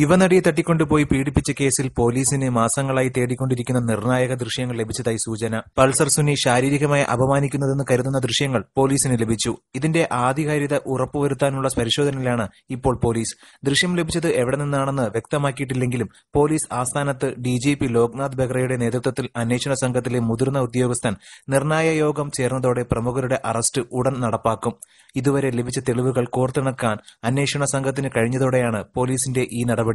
യുവനടിയെ തട്ടിക്കൊണ്ടുപോയി പീഡിപ്പിച്ച കേസിൽ പോലീസിന് മാസങ്ങളായി തേടിക്കൊണ്ടിരിക്കുന്ന നിർണായക ദൃശ്യങ്ങൾ ലഭിച്ചതായി സൂചന. പൾസർ സുനി ശാരീരികമായി അപമാനിക്കുന്നതെന്ന് കരുതുന്ന ദൃശ്യങ്ങൾ പോലീസിന് ലഭിച്ചു. ഇതിന്റെ ആധികാരികത ഉറപ്പുവരുത്താനുള്ള പരിശോധനയിലാണ് ഇപ്പോൾ പോലീസ്. ദൃശ്യം ലഭിച്ചത് എവിടെ നിന്നാണെന്ന് വ്യക്തമാക്കിയിട്ടില്ലെങ്കിലും പോലീസ് ആസ്ഥാനത്ത് ഡി ജി പി ലോക്നാഥ് ബെഹ്റയുടെ നേതൃത്വത്തിൽ അന്വേഷണ സംഘത്തിലെ മുതിർന്ന ഉദ്യോഗസ്ഥൻ നിർണായക യോഗം ചേർന്നതോടെ പ്രമുഖരുടെ അറസ്റ്റ് ഉടൻ നടപ്പാക്കും. ഇതുവരെ ലഭിച്ച തെളിവുകൾ കോർത്തിണക്കാൻ അന്വേഷണ സംഘത്തിന് കഴിഞ്ഞതോടെയാണ് പോലീസിന്റെ ഈ നടപടി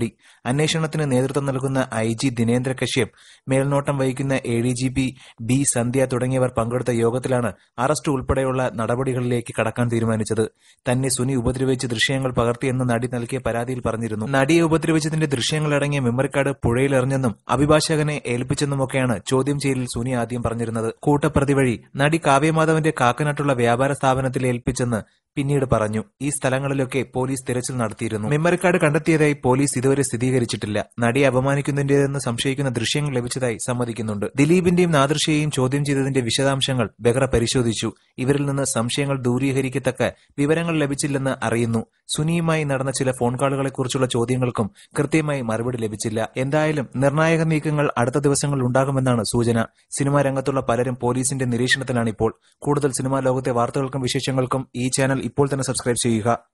അന്വേഷണത്തിന് നേതൃത്വം നൽകുന്ന ഐ ജി ദിനേന്ദ്ര കശ്യപ് മേൽനോട്ടം വഹിക്കുന്ന A D G P B Sandhya തുടങ്ങിയവർ പങ്കെടുത്ത യോഗത്തിലാണ് അറസ്റ്റ് ഉൾപ്പെടെയുള്ള നടപടികളിലേക്ക് കടക്കാൻ തീരുമാനിച്ചത്. തന്നെ സുനി ഉപദ്രവിച്ച് ദൃശ്യങ്ങൾ പകർത്തിയെന്ന് നടി നൽകിയ പരാതിയിൽ പറഞ്ഞിരുന്നു. നടിയെ ഉപദ്രവിച്ചതിന്റെ ദൃശ്യങ്ങളടങ്ങിയ മെമ്മറി കാർഡ് പുഴയിലെറിഞ്ഞെന്നും അഭിഭാഷകനെ ഏൽപ്പിച്ചെന്നുമൊക്കെയാണ് ചോദ്യം ചെയ്യലിൽ സുനി ആദ്യം പറഞ്ഞിരുന്നത്. കൂട്ടപ്രതി വഴി നടി കാവ്യമാധവന്റെ കാക്കനാട്ടുള്ള വ്യാപാര സ്ഥാപനത്തിൽ ഏൽപ്പിച്ചെന്ന് പിന്നീട് പറഞ്ഞു ഈ സ്ഥലങ്ങളിലൊക്കെ പോലീസ് തിരച്ചിൽ നടത്തിയിരുന്നു. മെമ്മറി കാർഡ് കണ്ടെത്തിയതായി പോലീസ് ഇതുവരെ സ്ഥിരീകരിച്ചിട്ടില്ല. നടിയെ അപമാനിക്കുന്നതിന്റേതെന്ന് സംശയിക്കുന്ന ദൃശ്യങ്ങൾ ലഭിച്ചതായി സമ്മതിക്കുന്നുണ്ട്. ദിലീപിന്റെയും നാദൃശ്യയെയും ചോദ്യം ചെയ്തതിന്റെ വിശദാംശങ്ങൾ ബെഹ്റ പരിശോധിച്ചു. ഇവരിൽ നിന്ന് സംശയങ്ങൾ ദൂരീകരിക്കത്തക്ക വിവരങ്ങൾ ലഭിച്ചില്ലെന്ന് അറിയുന്നു. സുനിയുമായി നടന്ന ചില ഫോൺ കോളുകളെക്കുറിച്ചുള്ള ചോദ്യങ്ങൾക്കും കൃത്യമായി മറുപടി ലഭിച്ചില്ല. എന്തായാലും നിർണായക നീക്കങ്ങൾ അടുത്ത ദിവസങ്ങളിൽ ഉണ്ടാകുമെന്നാണ് സൂചന. സിനിമാ രംഗത്തുള്ള പലരും പോലീസിന്റെ നിരീക്ഷണത്തിലാണിപ്പോൾ. കൂടുതൽ സിനിമാ ലോകത്തെ വാർത്തകൾക്കും വിശേഷങ്ങൾക്കും ഈ ചാനൽ ഇപ്പോൾ തന്നെ സബ്സ്ക്രൈബ് ചെയ്യുക.